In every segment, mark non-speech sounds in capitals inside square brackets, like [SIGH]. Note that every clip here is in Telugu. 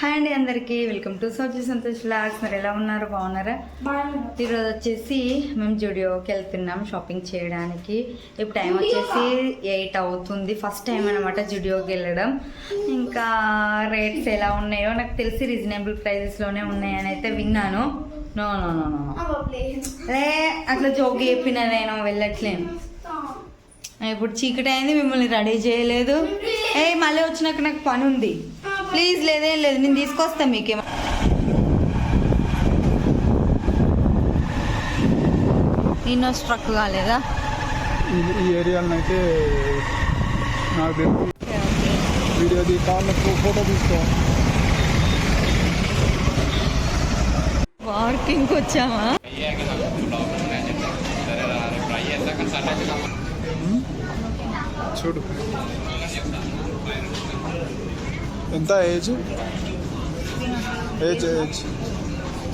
హాయ్ అండి అందరికీ. Welcome to Soji Santosh blogs మరి ఎలా ఉన్నారు? బాగున్నారా? ఈరోజు వచ్చేసి మేము జుడియోకి వెళ్తున్నాం షాపింగ్ చేయడానికి. ఇప్పుడు టైం వచ్చేసి ఎయిట్ అవుతుంది. ఫస్ట్ టైం అనమాట జుడియోకి వెళ్ళడం. ఇంకా రేట్స్ ఎలా ఉన్నాయో నాకు తెలిసి రీజనబుల్ ప్రైజెస్లోనే ఉన్నాయని అయితే విన్నాను. నో నో నో నో లే అట్లా జోక్ చెప్పిన నేను వెళ్ళట్లేను. ఇప్పుడు చీకటి అయింది మిమ్మల్ని రెడీ చేయలేదు. ఏ మళ్ళీ వచ్చినాక నాకు పని ఉంది. ప్లీజ్ లేదేం లేదు నేను తీసుకొస్తా మీకేమో నిన్న స్ట్రక్ కాలేదా? ఈ- ఏరియాలో అయితే నాకు తెలిసి వీడియో తీ కార్లకు ఫోటో తీసుకో. పార్కింగ్ వచ్చామా? చూడు. ఎంత age age age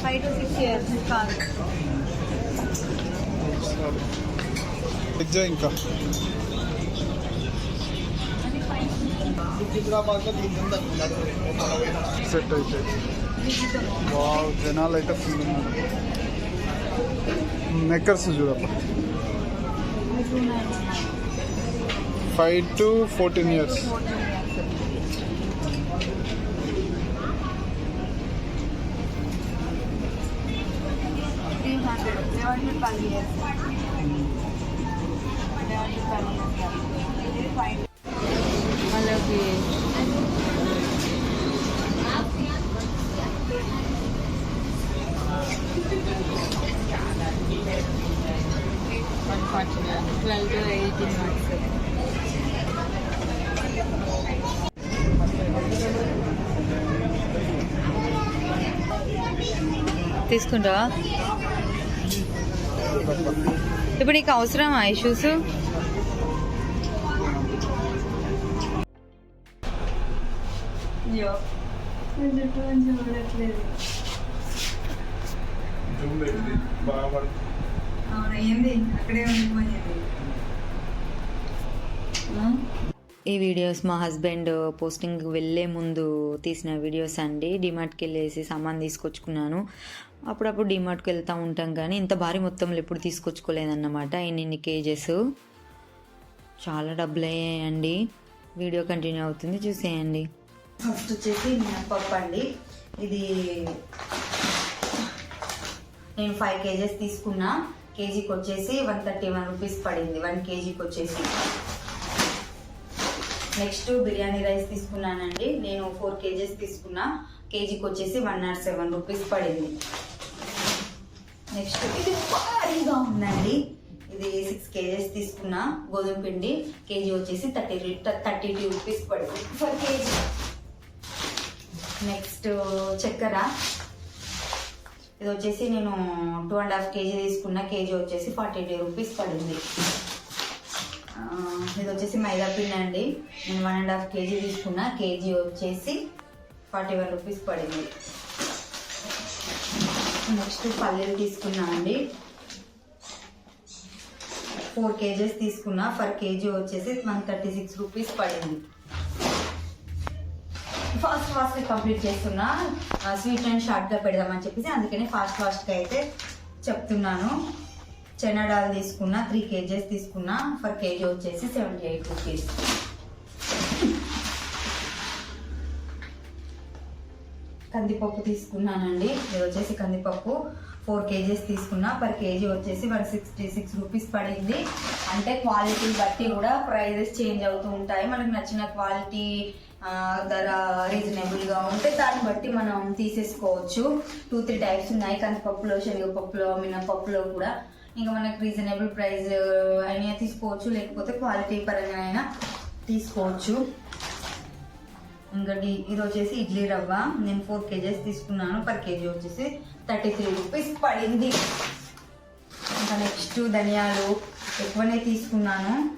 five to six years కాదు ఎగ్జా ఇంకా. సెట్ అయితే. వావ్ జనాలు అయితే ఫుల్ ఉన్నారు. నెక్కర్స్ చూడప్ప. ఫైవ్ టు ఫోర్టీన్ ఇయర్స్ వాళ్ళకి ట్వెల్వ్ టు ఎయిటీన్ మంత్స్ తీసుకుంటావా? ఇప్పుడు నీకు అవసరమా ఈ షూస్ ఈ వీడియోస్ మా హస్బెండ్ పోస్టింగ్ వెళ్ళే ముందు తీసిన వీడియోస్ అండి. డిమార్ట్కి వెళ్ళేసి సామాన్ తీసుకొచ్చుకున్నాను. అప్పుడప్పుడు డిమార్ట్కి వెళ్తూ ఉంటాం కానీ ఇంత భారీ మొత్తంలో ఎప్పుడు తీసుకొచ్చుకోలేదన్నమాట. ఇన్ని కేజెస్. చాలా డబ్బులు అయ్యాయండి వీడియో కంటిన్యూ అవుతుంది చూసేయండి. ఫస్ట్ వచ్చేసి మినప్పప్పు అండి. ఇది నేను ఫైవ్ కేజెస్ తీసుకున్నా. కేజీకి వచ్చేసి వన్ థర్టీ వన్ రూపీస్ పడింది. వన్ కేజీకి వచ్చేసి. నెక్స్ట్ బిర్యానీ రైస్ తీసుకున్నానండి. నేను ఫోర్ కేజెస్ తీసుకున్నా. కేజీకి వచ్చేసి వన్ నాట్ సెవెన్ రూపీస్ పడింది. నెక్స్ట్ ఇది భారీగా ఉందండి. ఇది సిక్స్ కేజెస్ తీసుకున్న గోధుమ పిండి. కేజీ వచ్చేసి థర్టీ థర్టీ టూ రూపీస్ పడింది ఫర్ కేజీ. నెక్స్ట్ చక్కెర. ఇది వచ్చేసి నేను టూ అండ్ హాఫ్ కేజీ తీసుకున్న. కేజీ వచ్చేసి ఫార్టీ టూ రూపీస్ పడింది ఇది వచ్చేసి మైదా పిండి అండి. నేను వన్ అండ్ హాఫ్ కేజీ తీసుకున్న. కేజీ వచ్చేసి ఫార్టీ వన్ రూపీస్ పడింది. నెక్స్ట్ పల్లీలు తీసుకున్నా అండి. ఫోర్ కేజెస్ తీసుకున్నా. ఫర్ కేజీ వచ్చేసి వన్ థర్టీ సిక్స్ రూపీస్ పడింది ఫాస్ట్ ఫాస్ట్ కంప్లీట్ చేస్తున్నా. స్వీట్ అండ్ షార్ట్గా పెడదామని చెప్పేసి అందుకని ఫాస్ట్ ఫాస్ట్గా అయితే చెప్తున్నాను. చెనా తీసుకున్నా త్రీ కేజెస్ తీసుకున్నా. ఫర్ కేజీ వచ్చేసి సెవెంటీ ఎయిట్ రూపీస్ కందిపప్పు తీసుకున్నానండి. ఇది వచ్చేసి కందిపప్పు ఫోర్ కేజీస్ తీసుకున్నా. పర్ కేజీ వచ్చేసి వన్ సిక్స్టీ సిక్స్ రూపీస్ పడింది. అంటే క్వాలిటీ బట్టి కూడా ప్రైజెస్ చేంజ్ అవుతూ ఉంటాయి. మనకు నచ్చిన క్వాలిటీ ధర రీజనబుల్గా ఉంటే దాన్ని బట్టి మనం తీసేసుకోవచ్చు. టూ త్రీ టైప్స్ ఉన్నాయి. కందిపప్పులో శనగపప్పులో మినపప్పులో కూడా. ఇంకా మనకు రీజనబుల్ ప్రైస్ అయినా తీసుకోవచ్చు. లేకపోతే క్వాలిటీ పరంగా అయినా తీసుకోవచ్చు. ఇంకా డి- ఇది వచ్చేసి ఇడ్లీ రవ్వ. నేను ఫోర్ కేజెస్ తీసుకున్నాను. పర్ కేజీ వచ్చేసి థర్టీ త్రీ రూపీస్ పడింది. ఇంకా నెక్స్ట్ ధనియాలు ఎక్కువనే తీసుకున్నాను.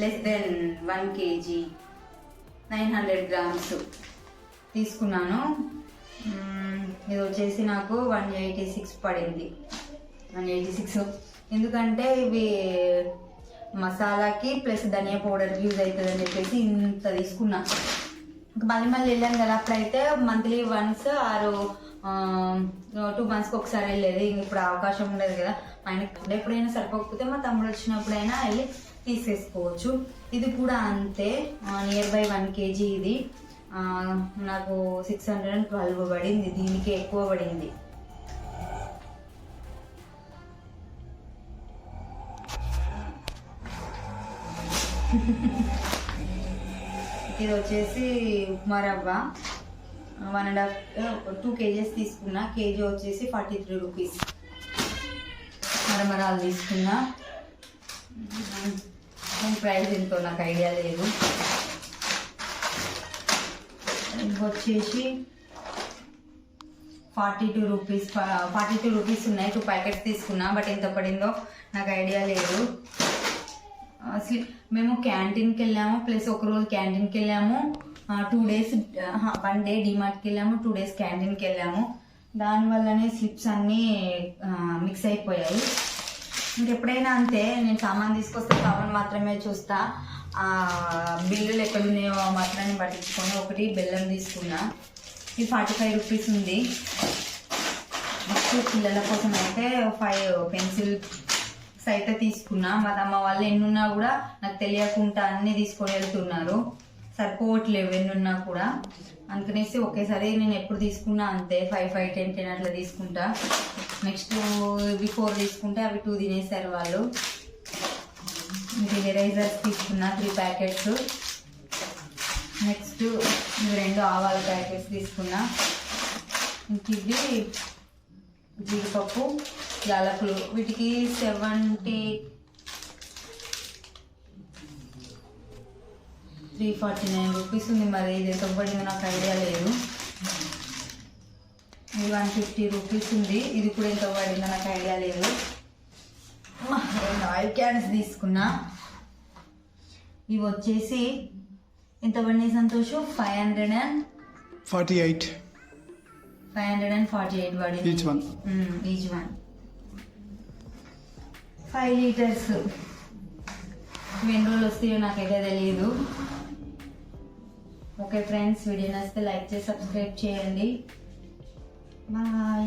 Less than one kg nine hundred grams తీసుకున్నాను. ఇది వచ్చేసి నాకు వన్ ఎయిటీ సిక్స్ పడింది. వన్ ఎయిటీ సిక్స్ ఎందుకంటే ఇవి మసాలాకి ప్లస్ ధనియా పౌడర్ యూజ్ అవుతుంది అని చెప్పేసి ఇంత తీసుకున్నా. మళ్ళీ మళ్ళీ వెళ్ళాను కదా అప్పుడైతే మంత్లీ వన్స్ ఆరు టూ మంత్స్కి ఒకసారి వెళ్ళేది. ఇప్పుడు అవకాశం ఉండదు కదా ఆయనకి ఎప్పుడైనా సరిపోకపోతే మా తమ్ముడు వచ్చినప్పుడైనా వెళ్ళి తీసేసుకోవచ్చు. ఇది కూడా అంతే. నియర్ బై వన్ కేజీ ఇది. నాకు సిక్స్ హండ్రెడ్ అండ్ ట్వెల్వ్ పడింది. దీనికి ఎక్కువ పడింది. [LAUGHS] ఇది వచ్చేసి ఉప్మా రవ్వ. One and half two KGs తీసుకున్నా. కేజీ వచ్చేసి ఫార్టీ త్రీ రూపీస్ మరమరాలు తీసుకున్నా. ప్రైస్ ఎంతో? నాకు ఐడియా లేదు. ఇది వచ్చేసి forty two rupees forty two rupees ఉన్నాయి. టూ ప్యాకెట్స్ తీసుకున్నా బట్ ఎంత పడిందో నాకు ఐడియా లేదు. అసలు మేము క్యాంటీన్కి వెళ్ళాము ప్లస్ ఒక రోజు క్యాంటీన్కి వెళ్ళాము. టూ డేస్ వన్ డే డిమార్ట్కి వెళ్ళాము టూ డేస్ క్యాంటీన్కి వెళ్ళాము. దానివల్లనే స్లిప్స్ అన్నీ మిక్స్ అయిపోయాయి. ఇంకెప్పుడైనా అంతే నేను సామాన్ తీసుకొస్తే సామాన్ మాత్రమే చూస్తా. ఆ బిల్లులు ఎక్కడ ఉన్నాయో మాత్రమే పట్టించుకొని ఒకటి బెల్లం తీసుకున్నా. ఇది ఫార్టీ ఫైవ్ రూపీస్ ఉంది పిల్లల కోసం అయితే ఫైవ్ పెన్సిల్ అయితే తీసుకున్నా మా అమ్మ వాళ్ళు ఎన్నున్నా కూడా నాకు తెలియకుండా అన్ని తీసుకొని వెళ్తున్నారు. సరిపోవట్లేవు ఎన్నున్నా కూడా. అందుకనేసి ఒకేసారి నేను ఎప్పుడు తీసుకున్నా అంతే ఫైవ్ ఫైవ్ టెన్ టెన్ అట్లా తీసుకుంటా. నెక్స్ట్ ఇవి ఫోర్ తీసుకుంటే అవి టూ తినేసారు వాళ్ళు. ఇది ఎరైజర్స్ తీసుకున్నా త్రీ ప్యాకెట్స్. నెక్స్ట్ ఇవి రెండు ఆవాల ప్యాకెట్స్ తీసుకున్నా. ఇంక ఇవి జీడిపప్పు. యాలకులు వీటికి seventy three forty nine rupees ఉంది మరి. ఇది ఎంత పడిందో నాకు ఐడియా లేదు. ఇది వన్ ఫిఫ్టీ రూపీస్ ఉంది. ఇది కూడా ఎంత పడిందో నాకు ఐడియా లేదు. రెండు ఆయిల్ క్యాన్స్ తీసుకున్నా. ఇవి వచ్చేసి ఎంత పడినాయి Santosh? Five hundred and forty eight. Five hundred and forty eight పడింది. Each one. Each one five litres ఎన్ని రోజులు వస్తాయో నాకైతే తెలియదు ఓకే ఫ్రెండ్స్ వీడియో నచ్చితే లైక్ చేసి సబ్స్క్రైబ్ చేయండి. బాయ్